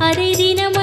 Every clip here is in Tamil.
அதை தினம்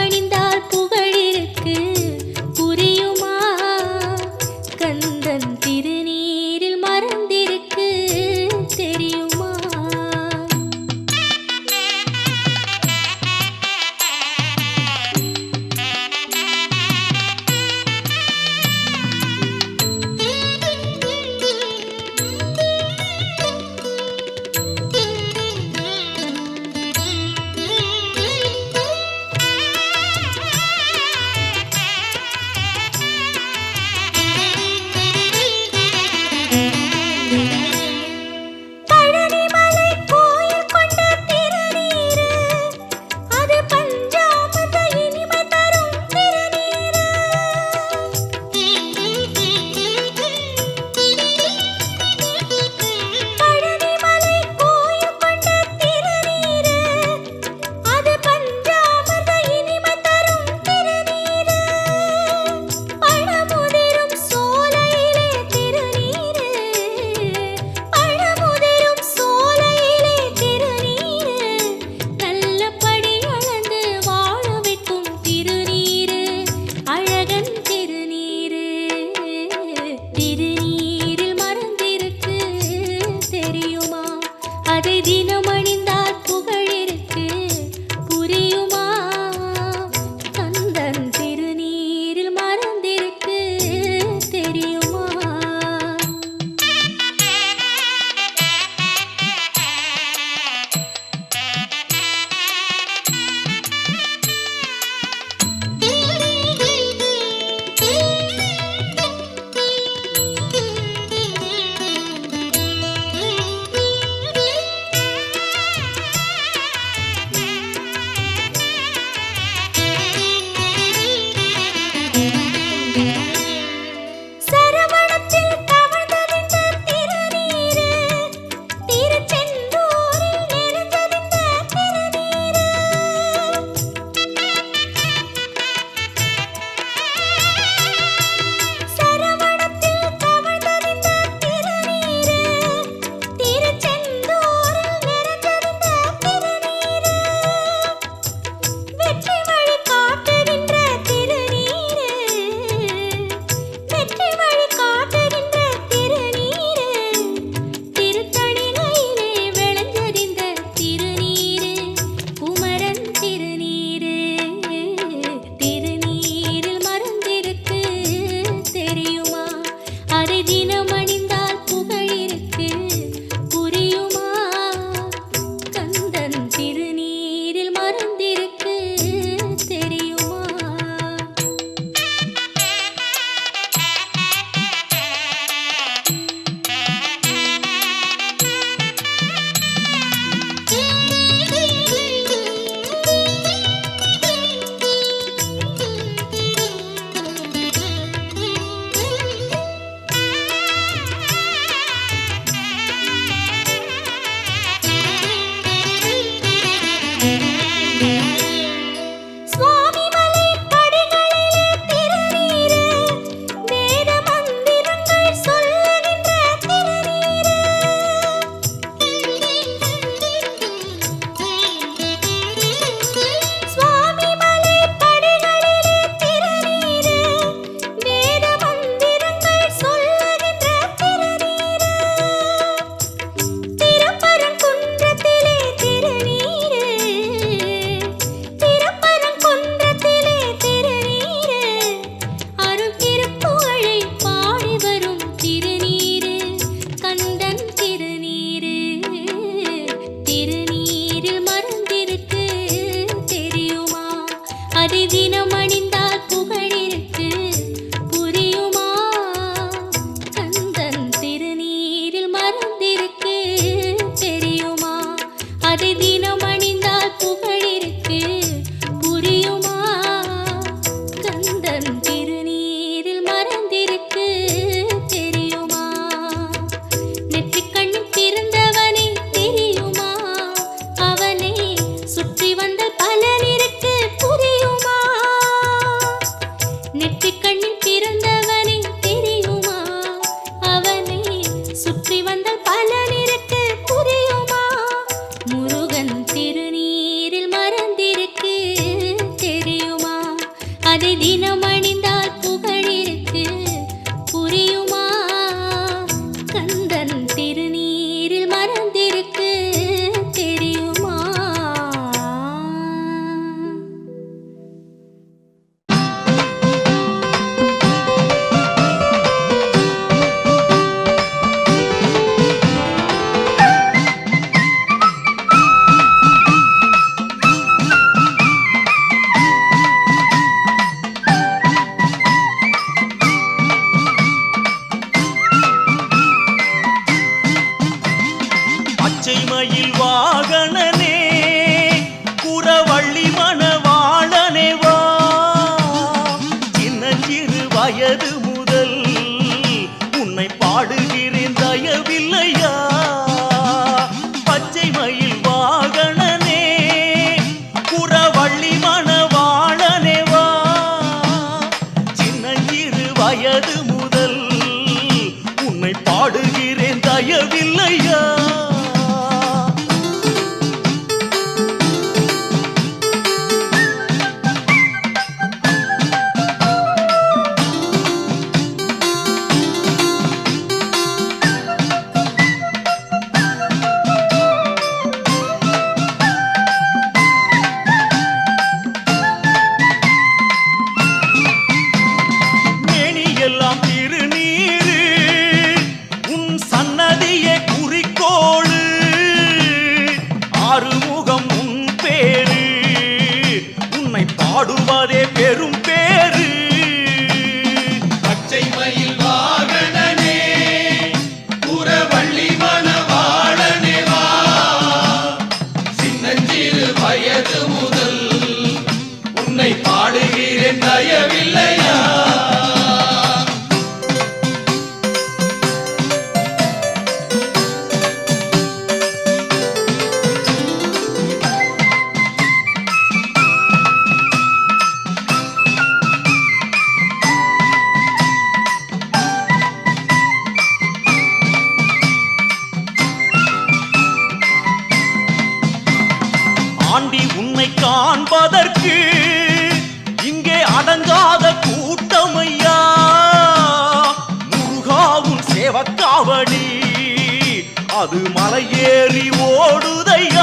அது மலையேறி ஓடுதையா?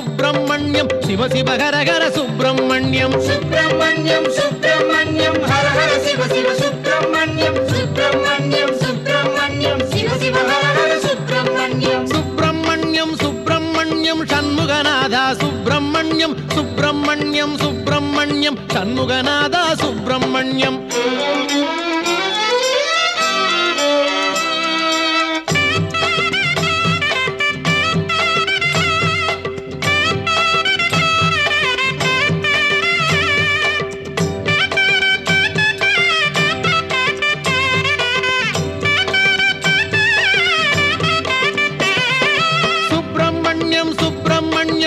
சுப்பிரமணியம் சுப்பிரமணியம் சிவ சிவ ஹரஹர சுப்பிரமணியம் சுப்பிரமணியம் சுப்பிரமணியம் ஹர ஹர சிவ சிவ சுப்பிரமணியம் சுப்பிரமணியம் சுப்பிரமணியம் சிவ சிவ ஹர ஹர சுப்பிரமணியம் சுப்பிரமணியம் சுப்பிரமணியம் சண்முகநாதா சுப்பிரமணியம் சுப்பிரமணியம் சுப்பிரமணியம் சண்முகநாதா சுப்பிரமணியம்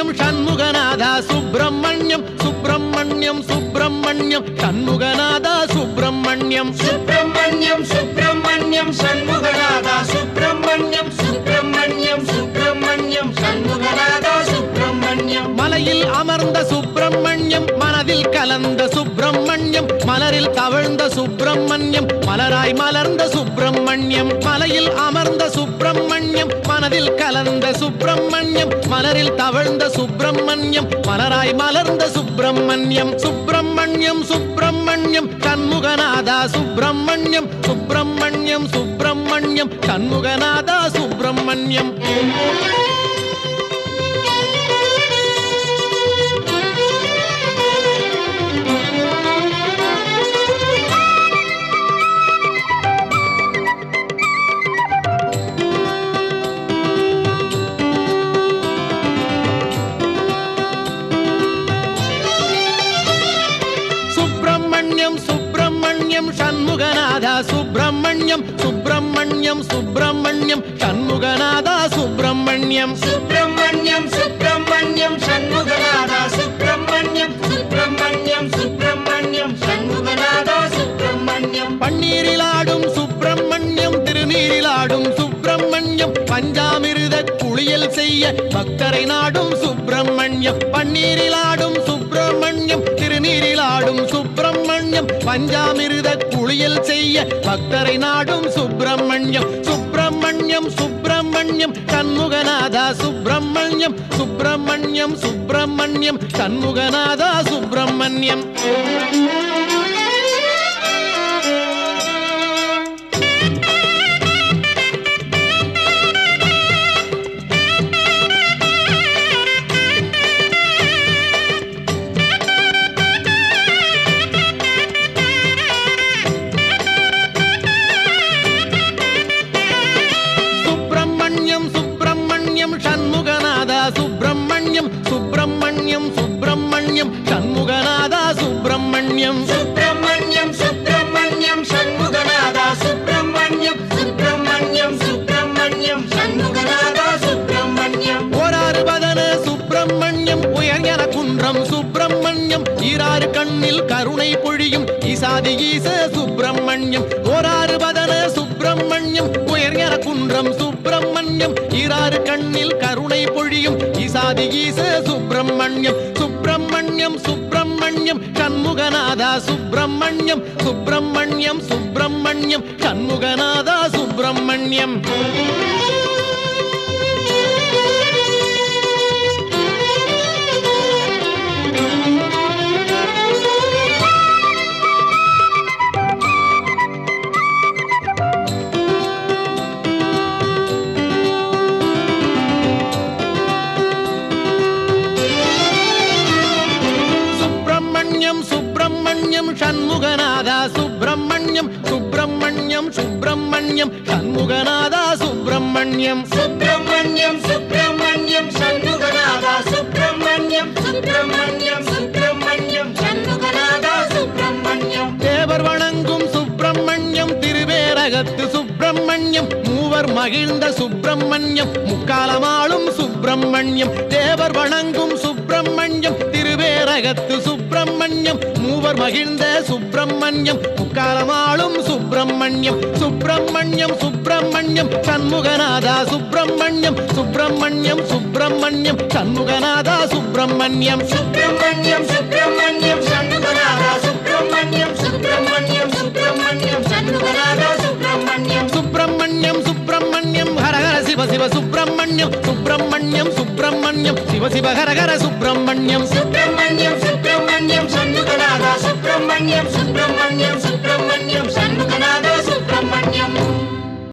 சுப்பிரமணியம் சண்முகநாதா சுப்பிரமணியம். சுப்பிரமணியம் சுப்பிரமணியம். சண்முகநாதா சுப்பிரமணியம். சுப்பிரமணியம் சுப்பிரமணியம் சண்முகநாதா சுப்பிரமணியம் மனதில் கலந்த சுப்பிரமணியம் மலரில் தவழ்ந்த சுப்பிரமணியம் மலராய் மலர்ந்த சுப்பிரமணியம் மலையில் அமர்ந்த சுப்பிரமணியம் மனதில் கலந்த சுப்பிரமணியம் மலரில் தவழ்ந்த சுப்பிரமணியம் மலராய் மலர்ந்த சுப்பிரமணியம் சுப்பிரமணியம் சுப்பிரமணியம் கண்முகநாதா சுப்பிரமணியம் சுப்பிரமணியம் சுப்பிரமணியம் கண்முகநாதா சுப்பிரமணியம் சுப்பிரமணியம். அருள் செய்ய பக்தரை நாடும் சுப்பிரமணியம். பன்னீரில் ஆடும் சுப்பிரமணியம் திருநீரில் ஆடும் சுப்பிரமணியம். பஞ்சாமிருத குளியல் செய்ய பக்தரை நாடும் சுப்பிரமணியம். சுப்பிரமணியம் சுப்பிரமணியம் சண்முகநாதா சுப்பிரமணியம். சுப்பிரமணியம் சுப்பிரமணியம் சண்முகநாதா சுப்பிரமணியம் சுப்பிரமணியம். ஈசாதி ஈச சுப்பிரமணியம். ஓராறு பதன சுப்பிரமணியம். உயர்ஞர குன்றம் சுப்பிரமணியம். ஈராறு கண்ணில் கருணை பொழியும். ஈசாதி ஈச சுப்பிரமணியம். சுப்பிரமணியம் சுப்பிரமணியம். சண்முகநாதா சுப்பிரமணியம். சுப்பிரமணியம் சுப்பிரமணியம். சண்முகநாதா சுப்பிரமணியம் சுப்பிரமணியம். மகிழ்ந்த சுப்பிரமணியம். முக்காலமாளும் சுப்பிரமணியம். தேவர் வணங்கும் சுப்பிரமணியம். திருவேரகத்து சுப்பிரமணியம். மூவர் மகிழ்ந்த சுப்பிரமணியம். முக்காலமாளும் சுப்பிரமணியம். சுப்பிரமணியம் சுப்பிரமணியம். சண்முகநாதா சுப்பிரமணியம் சுப்பிரமணியம். சுப்பிரமணியம் சுப்பிரமணியம். சண்முகநாதா சுப்பிரமணியம். சுப்பிரமணியம் சுப்பிரமணியம். சண்முகநாதா சுப்பிரமணியம். சுப்பிரமணியம் சுப்பிரமணியம். சண்முகநாதா சுப்பிரமணியம். சுப்பிரமணியம் சுப்பிரமணியம் ஹரஹர சிவ சிவ சுப்பிரமணியம் சுப்பிரமணியம் சுப்பிரமணியம் சிவ சிவ ஹரஹர சுப்பிரமணியம் சுப்பிரமணியம் சுப்பிரமணியம் சண்முகநாதா சுப்பிரமணியம் சுப்பிரமணியம் சுப்பிரமணியம் சண்முகநாதா